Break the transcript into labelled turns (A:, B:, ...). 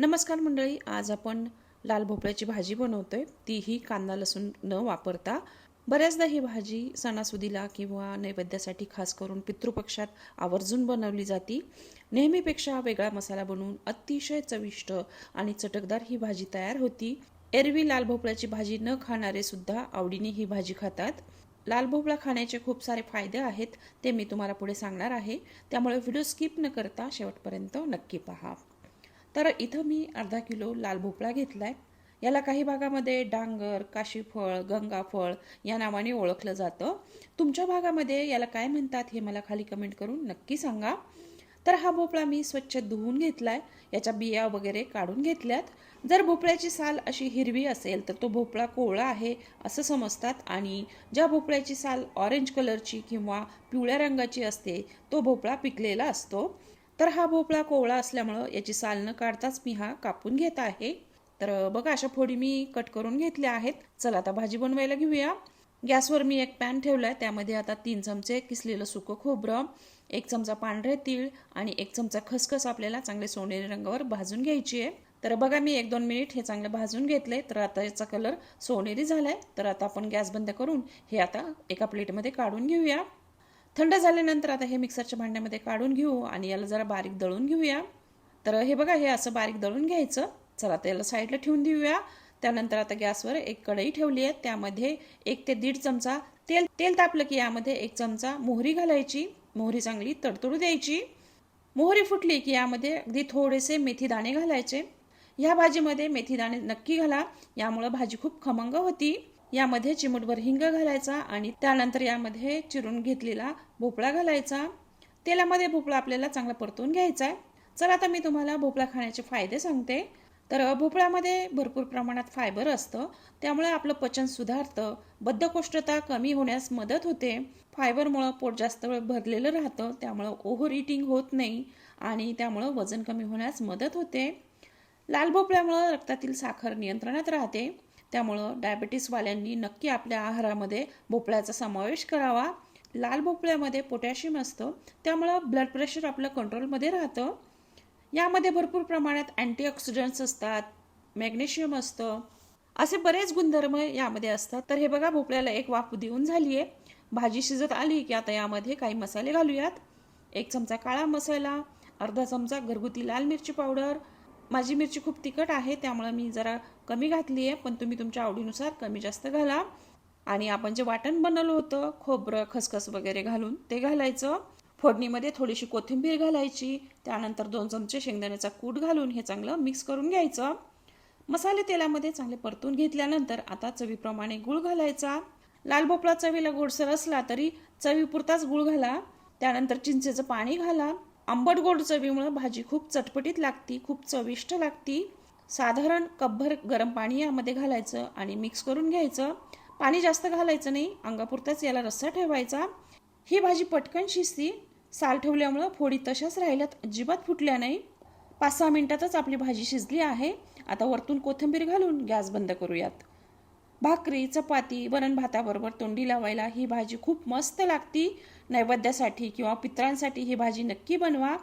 A: नमस्कार मंडळी आज आपण लाल भोपळ्याची भाजी बनवतोय. तीही कांदा लसूण न वापरता. बऱ्याचदा ही भाजी सणासुदीला किंवा नैवेद्यासाठी खास करून पितृपक्षात आवर्जून बनवली जाते. नेहमीपेक्षा वेगळा मसाला बनवून अतिशय चविष्ट आणि चटकदार ही भाजी तयार होती. एरवी लाल भोपळ्याची भाजी न खाणारे सुद्धा आवडीने ही भाजी खातात. लाल भोपळा खाण्याचे खूप सारे फायदे आहेत ते मी तुम्हाला पुढे सांगणार आहे. त्यामुळे व्हिडिओ स्किप न करता शेवटपर्यंत नक्की पहा. तर इथं मी अर्धा किलो लाल भोपळा घेतलाय. याला काही भागामध्ये डांगर काशीफळ गंगाफळ या नावाने ओळखलं जातं. तुमच्या भागामध्ये याला काय म्हणतात हे मला खाली कमेंट करून नक्की सांगा. तर हा भोपळा मी स्वच्छ धुवून घेतलाय. याच्या बिया वगैरे काढून घेतल्यात. जर भोपळ्याची साल अशी हिरवी असेल तर तो भोपळा कोवळा आहे असं समजतात. आणि ज्या भोपळ्याची साल ऑरेंज कलरची किंवा पिवळ्या रंगाची असते तो भोपळा पिकलेला असतो. तर हा भोपळा कोवळा असल्यामुळं याची साल न काढताच मी हा कापून घेत आहे. तर बघा अशा फोडी मी कट करून घेतल्या आहेत. चला आता भाजी बनवायला घेऊया. गॅसवर मी एक पॅन ठेवलाय. त्यामध्ये आता तीन चमचे किसलेलं सुकं खोबरं एक चमचा पांढरे तीळ आणि एक चमचा खसखस आपल्याला चांगले सोनेरी रंगावर भाजून घ्यायची आहे. तर बघा मी एक दोन मिनिट हे चांगलं भाजून घेतले तर आता याचा कलर सोनेरी झालाय. तर आता आपण गॅस बंद करून हे आता एका प्लेटमध्ये काढून घेऊया. थंड झाल्यानंतर आता हे मिक्सरच्या भांड्यामध्ये काढून घेऊ आणि याला जरा बारीक दळून घेऊया. तर हे बघा हे असं बारीक दळून घ्यायचं. चला त्याला साईडला ठेवून देऊया. त्यानंतर आता गॅसवर एक कढई ठेवली आहे. त्यामध्ये एक ते दीड चमचा तेल तेल तापलं की यामध्ये एक चमचा मोहरी घालायची. मोहरी चांगली तडतडू द्यायची. मोहरी फुटली की यामध्ये अगदी थोडेसे मेथी दाणे घालायचे. या भाजीमध्ये मेथी दाणे नक्की घाला. यामुळं भाजी खूप खमंग होती. यामध्ये चिमूटभर हिंग घालायचा आणि त्यानंतर यामध्ये चिरून घेतलेला भोपळा घालायचा. तेलामध्ये भोपळा आपल्याला चांगला परतून घ्यायचा आहे. चला आता मी तुम्हाला भोपळा खाण्याचे फायदे सांगते. तर भोपळ्यामध्ये भरपूर प्रमाणात फायबर असतं. त्यामुळे आपलं पचन सुधारतं. बद्धकोष्ठता कमी होण्यास मदत होते. फायबरमुळं पोट जास्त वेळ भरलेलं राहतं. त्यामुळं ओव्हर इटिंग होत नाही आणि त्यामुळं वजन कमी होण्यास मदत होते. लाल भोपळ्यामुळं रक्तातील साखर नियंत्रणात राहते. त्यामुळं डायबेटीसवाल्यांनी नक्की आपल्या आहारामध्ये भोपळ्याचा समावेश करावा. लाल भोपळ्यामध्ये पोटॅशियम असतं. त्यामुळं ब्लड प्रेशर आपलं कंट्रोलमध्ये राहतं. यामध्ये भरपूर प्रमाणात अँटीऑक्सिडंट्स असतात. मॅग्नेशियम असतं. असे बरेच गुणधर्म यामध्ये असतात. तर हे बघा भोपळ्याला एक वाफ देऊन झाली आहे भाजी शिजत आली की आता यामध्ये काही मसाले घालूयात. एक चमचा काळा मसाला अर्धा चमचा घरगुती लाल मिरची पावडर. माझी मिरची खूप तिखट आहे त्यामुळे मी जरा कमी घातली आहे पण तुम्ही तुमच्या आवडीनुसार कमी जास्त घाला. आणि आपण जे वाटण बनवलं होतं खोबरं खसखस वगैरे घालून ते घालायचं. फोडणीमध्ये थोडीशी कोथिंबीर घालायची त्यानंतर दोन चमचे शेंगदाण्याचा कूट घालून हे चांगलं मिक्स करून घ्यायचं. मसाले तेलामध्ये चांगले परतून घेतल्यानंतर आता चवीप्रमाणे गुळ घालायचा. लाल भोपळा चवीला गोडसर असला तरी चवीपुरताच गुळ घाला. त्यानंतर चिंचेचं पाणी घाला. आंबट गोड चवीमुळे भाजी खूप चटपटीत लागती खूप चविष्ट लागती. साधारण कपभर गरम पाणी यामध्ये घालायचं आणि मिक्स करून घ्यायचं. पाणी जास्त घालायचं नाही अंगापुरताच याला रस्सा ठेवायचा. ही भाजी पटकन शिजती. साल ठेवल्यामुळं फोडी तशाच राहिल्यात अजिबात फुटल्या नाही. पाच सहा मिनटातच आपली भाजी शिजली आहे. आता वरतून कोथिंबीर घालून गॅस बंद करूयात. भाकरी चपाती वरण भाताबरोबर तोंडी लावायला ही भाजी खूप मस्त लागती. नैवेद्यासाठी किंवा पित्रांसाठी ही भाजी नक्की बनवा.